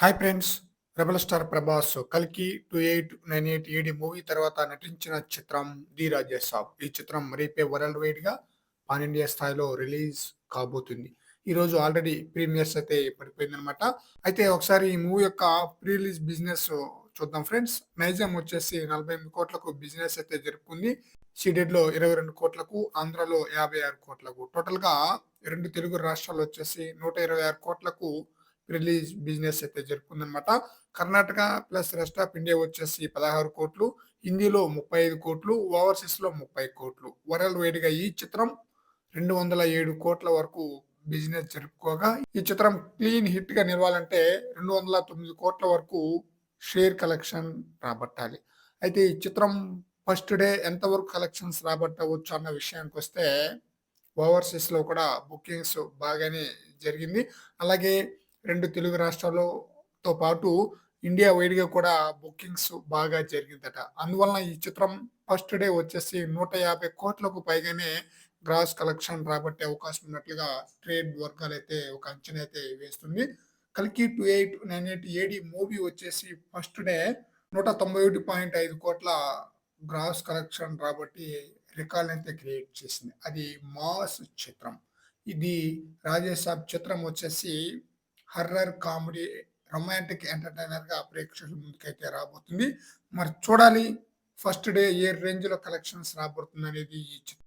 Hi friends rebel star Prabhas కల్కి two eight nine eight AD movie తర్వాత నటించిన చిత్రం ది రాజేసాబ్ ఈ చిత్రం రేపే వరల్డ్ వైడ్గా పాన్ ఇండియా స్థాయిలో రిలీజ్ కాబోతుంది. ఈ రోజు ఆల్రెడీ ప్రీమియర్స్ అయితే పడిపోయింది అనమాట అయితే ఒకసారి ఈ మూవీ యొక్క ప్రీ రిలీజ్ బిజినెస్ చూద్దాం ఫ్రెండ్స్. నైజాం వచ్చేసి నలభై ఎనిమిది కోట్లకు బిజినెస్ అయితే జరుపుకుంది. సీడెడ్లో ఇరవై రెండు కోట్లకు ఆంధ్రలో యాభై ఆరు కోట్లకు. టోటల్గా రెండు తెలుగు రాష్ట్రాలు వచ్చేసి నూట ఇరవై ఆరు కోట్లకు రిలీజ్ బిజినెస్ అయితే జరుపుకుందనమాట Karnataka plus rest of India వచ్చేసి పదహారు కోట్లు హిందీలో ముప్పై ఐదు కోట్లు ఓవర్సీస్లో ముప్పై కోట్లు. వరల్డ్ వైడ్గా ఈ చిత్రం రెండు వందల ఏడు కోట్ల వరకు బిజినెస్ జరుపుకోగా ఈ చిత్రం క్లీన్ హిట్గా నిలవాలంటే రెండు వందల తొమ్మిది కోట్ల వరకు షేర్ కలెక్షన్ రాబట్టాలి. అయితే ఈ చిత్రం ఫస్ట్ డే ఎంతవరకు కలెక్షన్స్ రాబట్టవచ్చు అన్న విషయానికి వస్తే ఓవర్సీస్లో కూడా బుకింగ్స్ బాగానే జరిగింది. అలాగే రెండు తెలుగు రాష్ట్రాలతో పాటు ఇండియా వైడ్గా కూడా బుకింగ్స్ బాగా జరిగిందట. అందువలన ఈ చిత్రం ఫస్ట్ డే వచ్చేసి నూట యాభై కోట్లకు పైగానే గ్రాస్ కలెక్షన్ రాబట్టే అవకాశం ఉన్నట్లుగా ట్రేడ్ వర్గాలు అయితే ఒక అంచనా అయితే వేస్తుంది. కల్కి two eight nine eight AD movie వచ్చేసి ఫస్ట్ డే నూట తొంభై ఒకటి పాయింట్ ఐదు కోట్ల గ్రాస్ కలెక్షన్ రాబట్టి రికార్డ్ అయితే క్రియేట్ చేసింది. అది మాస్ చిత్రం. ఇది రాజేష్ సాబ్ చిత్రం వచ్చేసి హర్రర్ కామెడీ రొమాంటిక్ ఎంటర్టైనర్గా ప్రేక్షకుల ముందుకైతే రాబోతుంది. మరి చూడాలి ఫస్ట్ డే ఏ రేంజ్లో కలెక్షన్స్ రాబోతుంది అనేది ఈ చిత్రం.